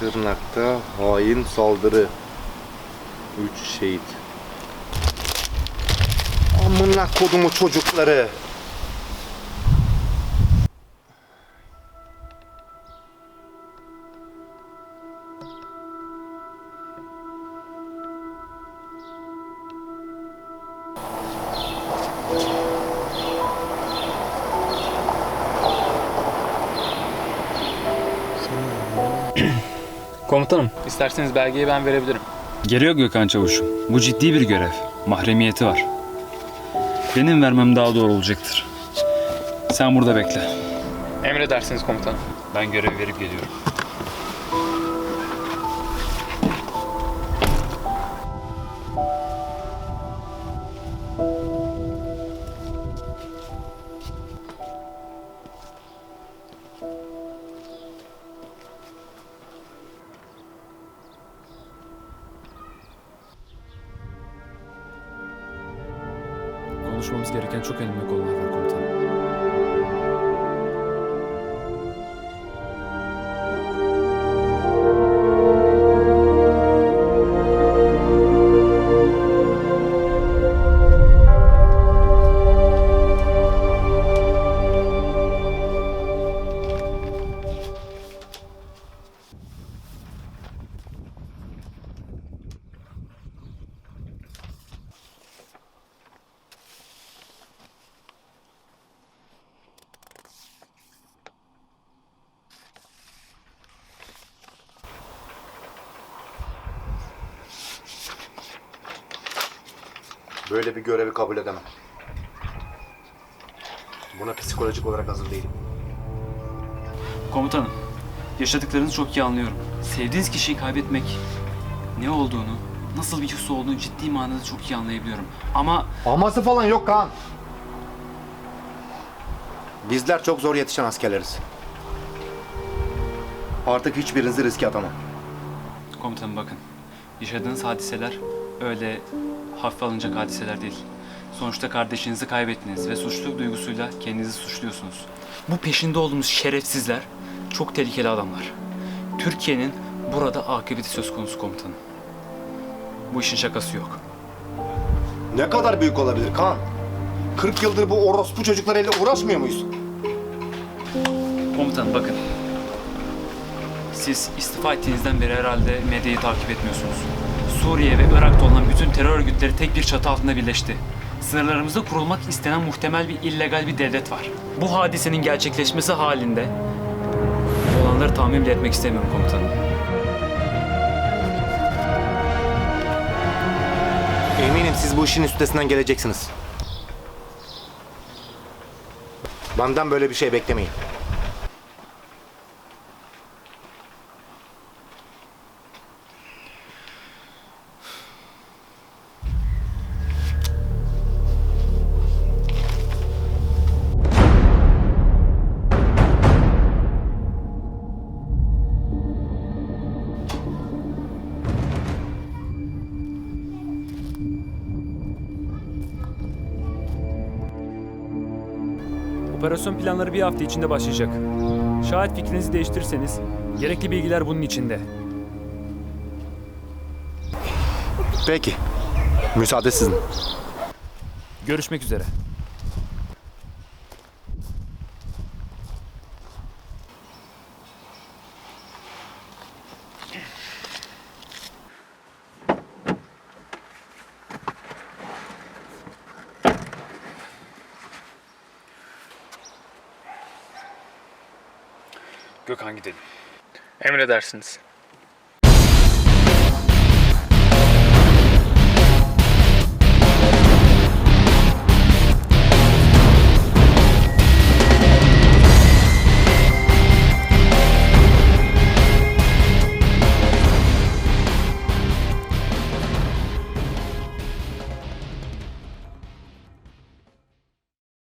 Şırnak'ta hain saldırı. 3 şehit. Amına kodumu çocukları. Komutanım, isterseniz belgeyi ben verebilirim. Geliyor Gökhan Çavuş'um. Bu ciddi bir görev. Mahremiyeti var. Benim vermem daha doğru olacaktır. Sen burada bekle. Emredersiniz komutanım. Ben görev verip geliyorum. Konuşmamız gereken çok önemli konular var Böyle bir görevi kabul edemem. Buna psikolojik olarak hazır değilim. Komutanım, yaşadıklarınızı çok iyi anlıyorum. Sevdiğiniz kişiyi kaybetmek ne olduğunu, nasıl bir his olduğunu ciddi manada çok iyi anlayabiliyorum. Ama Aması falan yok Kaan. Bizler çok zor yetişen askerleriz. Artık hiçbirinizi riske atamam. komutanım bakın, yaşadığınız hadiseler öyle hafife alınacak hadiseler değil. Sonuçta kardeşinizi kaybettiniz ve suçluluk duygusuyla kendinizi suçluyorsunuz. Bu peşinde olduğumuz şerefsizler çok tehlikeli adamlar. Türkiye'nin burada akıbeti söz konusu komutanım. Bu işin şakası yok. Ne kadar büyük olabilir Kaan? 40 yıldır bu orospu çocuklarıyla uğraşmıyor muyuz? Komutanım bakın. Siz istifa ettiğinizden beri herhalde medyayı takip etmiyorsunuz. Suriye ve Irak'ta olan bütün terör örgütleri tek bir çatı altında birleşti. Sınırlarımızda kurulmak istenen muhtemel bir illegal bir devlet var. Bu hadisenin gerçekleşmesi halinde olanları tahmin bile etmek istemiyorum komutanım. Eminim siz bu işin üstesinden geleceksiniz. Benden böyle bir şey beklemeyin. Operasyon planları bir hafta içinde başlayacak. Şayet fikrinizi değiştirirseniz gerekli bilgiler bunun içinde. Peki. Müsaade sizin. Görüşmek üzere. Gökhan gidelim. Emredersiniz.